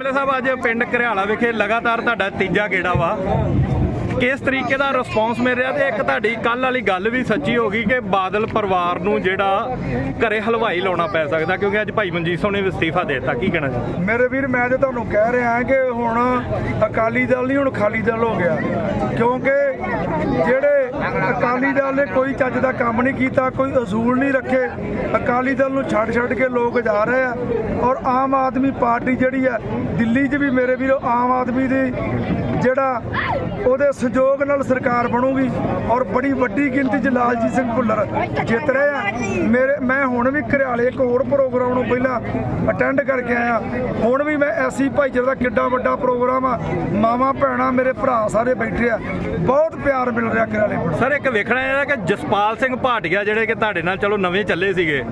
ਮੇਰੇ ਸਾਹਿਬ, ਅੱਜ ਪਿੰਡ ਘਰਿਆਲਾ ਵਿਖੇ ਲਗਾਤਾਰ ਤੁਹਾਡਾ ਤੀਜਾ ਗੇੜਾ ਵਾ। ਕਿਸ ਤਰੀਕੇ ਦਾ ਰਿਸਪੌਂਸ ਮਿਲ ਰਿਹਾ ਤੇ ਇੱਕ ਤੁਹਾਡੀ ਕੱਲ ਵਾਲੀ ਗੱਲ ਵੀ ਸੱਚੀ ਹੋ ਗਈ ਕਿ ਬਾਦਲ ਪਰਿਵਾਰ ਨੂੰ ਜਿਹੜਾ ਘਰੇ ਹਲਵਾਈ ਲਾਉਣਾ ਪੈ ਸਕਦਾ, ਕਿਉਂਕਿ ਅੱਜ ਭਾਈ ਮਨਜੀਤ ਸਿੰਘ ਨੇ ਅਸਤੀਫਾ ਦੇ ਦਿੱਤਾ। ਕੀ ਕਹਿਣਾ ਜੀ? ਮੇਰੇ ਵੀਰ, ਮੈਂ ਤੇ ਤੁਹਾਨੂੰ ਕਹਿ ਰਿਹਾ ਕਿ ਹੁਣ ਅਕਾਲੀ ਦਲ ਨਹੀਂ, ਹੁਣ ਖਾਲੀ ਦਲ ਹੋ ਗਿਆ। ਕਿਉਂਕਿ ਜਿਹੜੇ ਅਕਾਲੀ ਦਲ ਨੇ ਕੋਈ ਚੱਜ ਦਾ ਕੰਮ ਨਹੀਂ ਕੀਤਾ, ਕੋਈ ਅਸੂਲ ਨਹੀਂ ਰੱਖੇ, ਅਕਾਲੀ ਦਲ ਨੂੰ ਛੱਡ ਛੱਡ ਕੇ ਲੋਕ ਜਾ ਰਹੇ ਆ ਔਰ ਆਮ ਆਦਮੀ ਪਾਰਟੀ ਜਿਹੜੀ ਆ, ਦਿੱਲੀ 'ਚ ਵੀ ਮੇਰੇ ਵੀਰੋ ਆਮ ਆਦਮੀ ਦੀ ਜਿਹੜਾ ਉਹਦੇ ਸਹਿਯੋਗ ਨਾਲ ਸਰਕਾਰ ਬਣੂਗੀ ਔਰ ਬੜੀ ਵੱਡੀ ਗਿਣਤੀ 'ਚ ਲਾਲਜੀਤ ਸਿੰਘ ਭੁੱਲਰ ਜਿੱਤ ਰਹੇ ਆ। ਮੇਰੇ, ਮੈਂ ਹੁਣ ਵੀ ਘਰਿਆਲੇ ਇੱਕ ਹੋਰ ਪ੍ਰੋਗਰਾਮ ਨੂੰ ਪਹਿਲਾਂ ਅਟੈਂਡ ਕਰਕੇ ਆਇਆ। ਹੁਣ ਵੀ ਮੈਂ ਐਸੀ ਭਾਈਚਾਰੇ ਦਾ ਕਿੱਡਾ ਵੱਡਾ ਪ੍ਰੋਗਰਾਮ ਆ। ਮਾਵਾਂ, ਭੈਣਾਂ ਮੇਰੇ ਭਰਾ ਸਾਰੇ ਬੈਠੇ ਆ। ਬਹੁਤ ਪਿਆਰ ਮਿਲ ਰਿਹਾ ਸਰ ਇੱਕ ਵੇਖਣਾ ਇਹਦਾ ਕਿ ਜਸਪਾਲ ਸਿੰਘ ਭਾਟੀਆ ਜਿਹੜੇ ਕਿ ਤੁਹਾਡੇ ਨਾਲ ਚਲੋ ਨਵੇਂ ਚੱਲੇ ਸੀਗੇ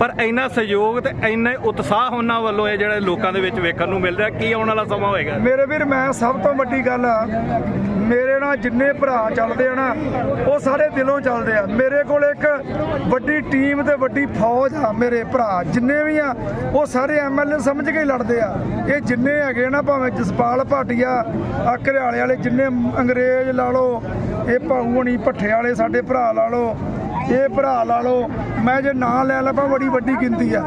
ਪਰ ਇੰਨਾ ਸਹਿਯੋਗ ਤੇ ਇੰਨਾ ਉਤਸ਼ਾਹ ਉਹਨਾਂ ਵੱਲੋਂ ਇਹ ਜਿਹੜੇ ਲੋਕਾਂ ਦੇ ਵਿੱਚ ਵੇਖਣ ਨੂੰ ਮਿਲ ਰਿਹਾ ਕੀ ਆਉਣ ਵਾਲਾ ਸਮਾਂ ਹੋਏਗਾ? ਮੇਰੇ ਵੀਰ ਮੈਂ ਸਭ ਤੋਂ ਵੱਡੀ ਗੱਲ ਮੇਰੇ ਨਾਲ ਜਿੰਨੇ ਭਰਾ ਚੱਲਦੇ ਆ ਨਾ ਉਹ ਸਾਰੇ ਦਿਲੋਂ ਚੱਲਦੇ ਆ। ਮੇਰੇ ਕੋਲ ਇੱਕ ਵੱਡੀ ਟੀਮ ਤੇ ਵੱਡੀ ਫੌਜ ਆ ਮੇਰੇ ਭਰਾ। ਜਿੰਨੇ ਵੀ ਆ ਉਹ ਸਾਰੇ ਐਮਐਲਏ ਸਮਝ ਕੇ ਹੀ ਲੜਦੇ ਆ। ਇਹ ਜਿੰਨੇ ਹੈਗੇ ਨਾ ਭਾਵੇਂ ਜਸਪਾਲ ਭਾਟੀਆ ਆ ਘਰਿਆਲੇ ਵਾਲੇ ਜਿੰਨੇ ਅੰਗਰੇਜ਼ ਲਾ ਲਓ ਇਹ ਭਾਊਣੀ ਭੱਠੇ ਵਾਲੇ ਸਾਡੇ ਭਰਾ ਲਾ ਲਓ, ਇਹ ਭਰਾ ਲਾ ਲਓ। ਮੈਂ ਜੇ ਨਾਂ ਲੈ ਲਵਾਂ ਬੜੀ ਵੱਡੀ ਗਿਣਤੀ ਆ।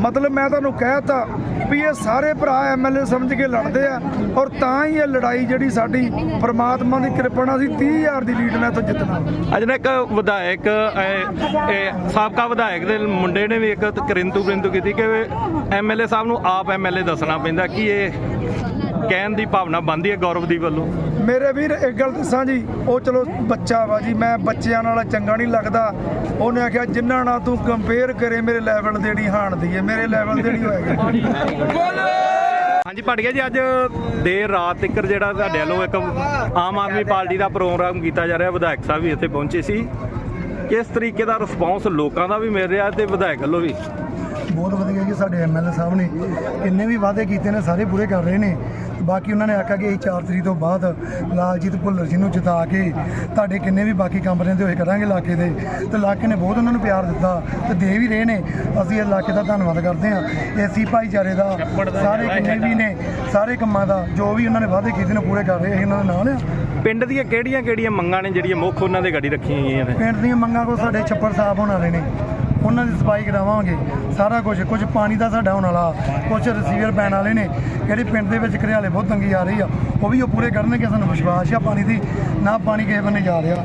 ਮਤਲਬ ਮੈਂ ਤੁਹਾਨੂੰ ਕਹਿਤਾ ਵੀ ਇਹ ਸਾਰੇ ਭਰਾ ਐਮਐਲਏ ਸਮਝ ਕੇ ਲੜਦੇ ਆ ਔਰ ਤਾਂ ਹੀ ਇਹ ਲੜਾਈ ਜਿਹੜੀ ਸਾਡੀ ਪ੍ਰਮਾਤਮਾ ਦੀ ਕਿਰਪਾ ਨਾਲ ਅਸੀਂ 30000 ਦੀ ਲੀਡ ਨਾਲ ਇੱਥੋਂ ਜਿੱਤਣਾ। ਅੱਜ ਨਾ ਇੱਕ ਵਿਧਾਇਕ ਸਾਬਕਾ ਵਿਧਾਇਕ ਦੇ ਮੁੰਡੇ ਨੇ ਵੀ ਇੱਕ ਕਰਿੰਤੂ ਕਰਿੰਤੂ ਕੀਤੀ ਕਿ ਐਮਐਲਏ ਸਾਹਿਬ ਨੂੰ ਆਪ ਐਮਐਲਏ ਦੱਸਣਾ ਪੈਂਦਾ ਕਿ ਇਹ ਕਹਿਣ ਦੀ ਭਾਵਨਾ ਬੰਦੀ ਹੈ ਗੌਰਵ ਦੀ ਵੱਲੋਂ? ਮੇਰੇ ਵੀਰ ਇੱਕ ਗੱਲ ਦੱਸਾਂ ਜੀ ਉਹ ਚਲੋ ਬੱਚਾ ਵਾ ਜੀ ਮੈਂ ਬੱਚਿਆਂ ਨਾਲ ਚੰਗਾ ਨਹੀਂ ਲੱਗਦਾ। ਉਹਨੇ ਆਖਿਆ ਜਿੰਨਾ ਨਾਲ ਤੂੰ ਕੰਪੇਅਰ ਕਰੇ ਮੇਰੇ ਲੈਵਲ ਦੇ ਨਹੀਂ ਹਾਣਦੀ ਹੈ ਮੇਰੇ ਲੈਵਲ ਦੇ ਨਹੀਂ ਹੋਏਗਾ। ਹਾਂਜੀ ਭਾਟੀਆ ਜੀ ਅੱਜ। ਦੇਰ ਰਾਤ ਤੱਕ ਜਿਹੜਾ ਤੁਹਾਡੇ ਵੱਲੋਂ ਇੱਕ ਆਮ ਆਦਮੀ ਪਾਰਟੀ ਦਾ ਪ੍ਰੋਗਰਾਮ ਕੀਤਾ ਜਾ ਰਿਹਾ ਵਿਧਾਇਕ ਸਾਹਿਬ ਵੀ ਇੱਥੇ ਪਹੁੰਚੇ ਸੀ। ਕਿਸ ਤਰੀਕੇ ਦਾ ਰਿਸਪੌਂਸ ਲੋਕਾਂ ਦਾ ਵੀ ਮਿਲ ਰਿਹਾ ਤੇ ਵਿਧਾਇਕ ਵੱਲੋਂ ਵੀ? ਬਹੁਤ ਵਧੀਆ ਜੀ ਸਾਡੇ ਐਮਐਲਏ ਸਾਹਿਬ ਨੇ ਕਿੰਨੇ ਵੀ ਵਾਅਦੇ ਕੀਤੇ ਨੇ ਸਾਰੇ ਪੂਰੇ ਕਰ ਰਹੇ ਨੇ। ਬਾਕੀ ਉਹਨਾਂ ਨੇ ਆਖਿਆ ਕਿ ਅਸੀਂ 4 ਤਰੀਕ ਤੋਂ ਬਾਅਦ ਲਾਲਜੀਤ ਭੁੱਲਰ ਜੀ ਨੂੰ ਜਿਤਾ ਕੇ ਤੁਹਾਡੇ ਕਿੰਨੇ ਵੀ ਬਾਕੀ ਕੰਮ ਰਹਿੰਦੇ ਹੋਏ ਕਰਾਂਗੇ ਇਲਾਕੇ ਦੇ। ਤੇ ਇਲਾਕੇ ਨੇ ਬਹੁਤ ਉਹਨਾਂ ਨੂੰ ਪਿਆਰ ਦਿੱਤਾ ਤੇ ਦੇ ਵੀ ਰਹੇ ਨੇ। ਅਸੀਂ ਇਲਾਕੇ ਦਾ ਧੰਨਵਾਦ ਕਰਦੇ ਹਾਂ। ਏਸੀ ਭਾਈਚਾਰੇ ਦਾ ਸਾਰੇ ਕਿੰਨੇ ਵੀ ਨੇ ਸਾਰੇ ਕੰਮਾਂ ਦਾ ਜੋ ਵੀ ਉਹਨਾਂ ਨੇ ਵਾਅਦੇ ਕੀਤੇ ਨੇ ਪੂਰੇ ਕਰ ਰਹੇ ਅਸੀਂ ਉਹਨਾਂ ਦੇ ਨਾਲ ਪਿੰਡ ਦੀਆਂ ਕਿਹੜੀਆਂ ਕਿਹੜੀਆਂ ਮੰਗਾਂ ਨੇ ਜਿਹੜੀਆਂ ਮੁੱਖ ਉਹਨਾਂ ਦੇ ਗਾੜੀ ਰੱਖੀਆਂ ਗਈਆਂ ਨੇ? ਪਿੰਡ ਦੀਆਂ ਮੰਗਾਂ ਕੋ ਸਾਡੇ ਛੱਪੜ ਸਾਫ਼ ਹੋਣ ਵਾਲੇ ਨੇ। ਉਹਨਾਂ ਦੀ ਸਫ਼ਾਈ ਕਰਾਵਾਂਗੇ। ਸਾਰਾ ਕੁਝ ਕੁਝ ਪਾਣੀ ਦਾ ਸਾਡਾ ਹੋਣ ਵਾਲਾ ਕੁਝ ਰਿਸੀਵਰ ਪੈਣ ਵਾਲੇ ਨੇ ਕਿਹੜੇ ਪਿੰਡ ਦੇ ਵਿੱਚ ਘਰਿਆਲੇ ਬਹੁਤ ਤੰਗੀ ਆ ਰਹੀ ਆ, ਉਹ ਵੀ ਉਹ ਪੂਰੇ ਕਰਨਗੇ ਸਾਨੂੰ ਵਿਸ਼ਵਾਸ ਆ ਪਾਣੀ ਦੀ। ਨਾ ਪਾਣੀ ਕਿਸੇ ਬੰਨੇ ਜਾ ਰਿਹਾ।